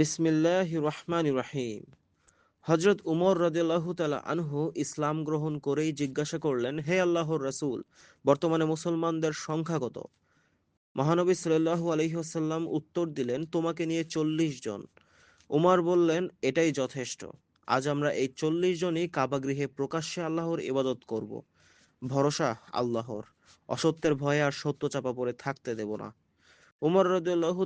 বিসমিল্লাহ রহমান রাহিম হজরত উমর রদিল্লাহ তালা আনহু ইসলাম গ্রহণ করেই জিজ্ঞাসা করলেন, হে আল্লাহর রসুল, বর্তমানে মুসলমানদের সংখ্যা কত? মহানবী সাল্লাহু আলহিহাসাল্লাম উত্তর দিলেন, তোমাকে নিয়ে চল্লিশ জন। উমর বললেন, এটাই যথেষ্ট। আজ আমরা এই চল্লিশ জনই কাবাগৃহে প্রকাশ্যে আল্লাহর ইবাদত করব। ভরসা আল্লাহর। অসত্যের ভয়ে আর সত্য চাপা পড়ে থাকতে দেব না। উমর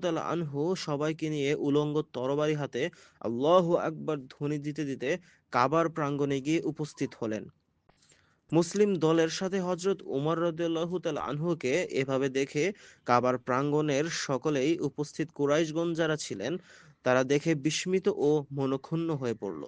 তাআলা আনহু সবাইকে নিয়ে উলঙ্গ তরবারি হাতে আল্লাহু আকবার ধ্বনি দিতে দিতে কাবার প্রাঙ্গণে গিয়ে উপস্থিত হলেন। মুসলিম দলের সাথে হজরত উমর তাআলা আনহুকে এভাবে দেখে কাবার প্রাঙ্গণের সকলেই উপস্থিত কুরাইশগণ যারা ছিলেন, তারা দেখে বিস্মিত ও মনক্ষুণ্ণ হয়ে পড়ল।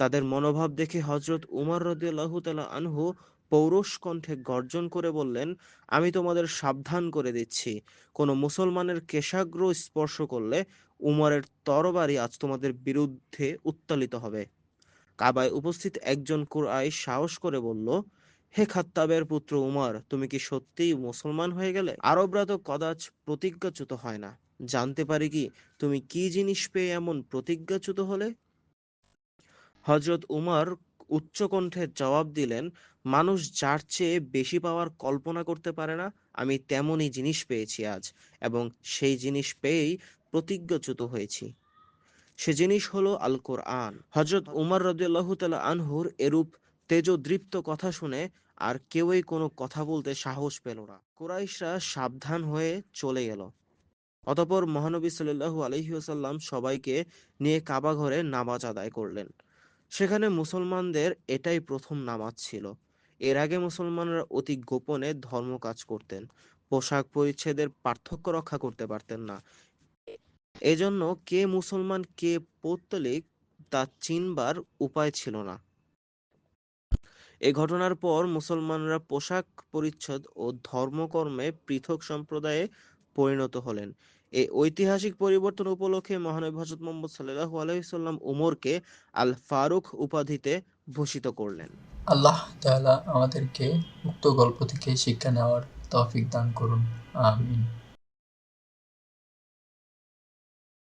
তাদের মনোভাব দেখে হজরত উমর রদিয়াল্লাহু তাআলা আনহু পৌরুষ কণ্ঠে গর্জন করে বললেন, আমি তোমাদের সাবধান করে দিচ্ছি। কোনো মুসলমানের কেশাগ্র স্পর্শ করলে উমরের তরবারি আজ তোমাদের বিরুদ্ধে উত্তালিত হবে। কাবায় উপস্থিত একজন কুরআই সাহস করে বলল, হে খাত্তাবের পুত্র উমর, তুমি কি সত্যিই মুসলমান হয়ে গেলে? আরবরা তো কদাচ প্রতিজ্ঞাচ্যুত হয় না। জানতে পারি কি, তুমি কি জিনিস পেয়ে এমন প্রতিজ্ঞাচ্যুত হলে? হজরত উমর উচ্চকণ্ঠে জবাব দিলেন, মানুষ যার চেয়ে বেশি পাওয়ার কল্পনা করতে পারে না, আমি তেমনই জিনিস পেয়েছি আজ, এবং সেই জিনিস পেয়েই প্রতিজ্ঞাচ্যুত হয়েছি। সে জিনিস হলো আল কোরআন হজরত উমর রদিয়াল্লাহু তাআলা আনহুর এরূপ তেজদৃপ্ত কথা শুনে আর কেউই কোনো কথা বলতে সাহস পেল না। কুরাইশরা সাবধান হয়ে চলে গেল অতপর মহানবী সাল্লাল্লাহু আলাইহি ওয়াসাল্লাম সবাইকে নিয়ে কাবা ঘরে নামাজ আদায় করলেন। সেখানে মুসলমানদের এটাই প্রথম নামাজ ছিল। এর আগে মুসলমানরা অতি গোপনে ধর্ম কাজ করতেন, পোশাক পরিচ্ছেদের পার্থক্য রক্ষা করতে পারতেন না। এজন্য কে মুসলমান, কে পৌত্তলিক, তা চিনবার উপায় ছিল না। এ ঘটনার পর মুসলমানরা পোশাক পরিচ্ছদ ও ধর্মকর্মে পৃথক সম্প্রদায়ে পরিণত হলেন। এই ঐতিহাসিক পরিবর্তন উপলক্ষে মহানবী হজরত মোহাম্মদ সাল্লাহ আলাইহি সাল্লাম উমরকে আল ফারুক উপাধিতে ভূষিত করলেন। আল্লাহ তাআলা আমাদেরকে উক্ত গল্প থেকে শিক্ষা নেওয়ার তৌফিক দান করুন। আমিন।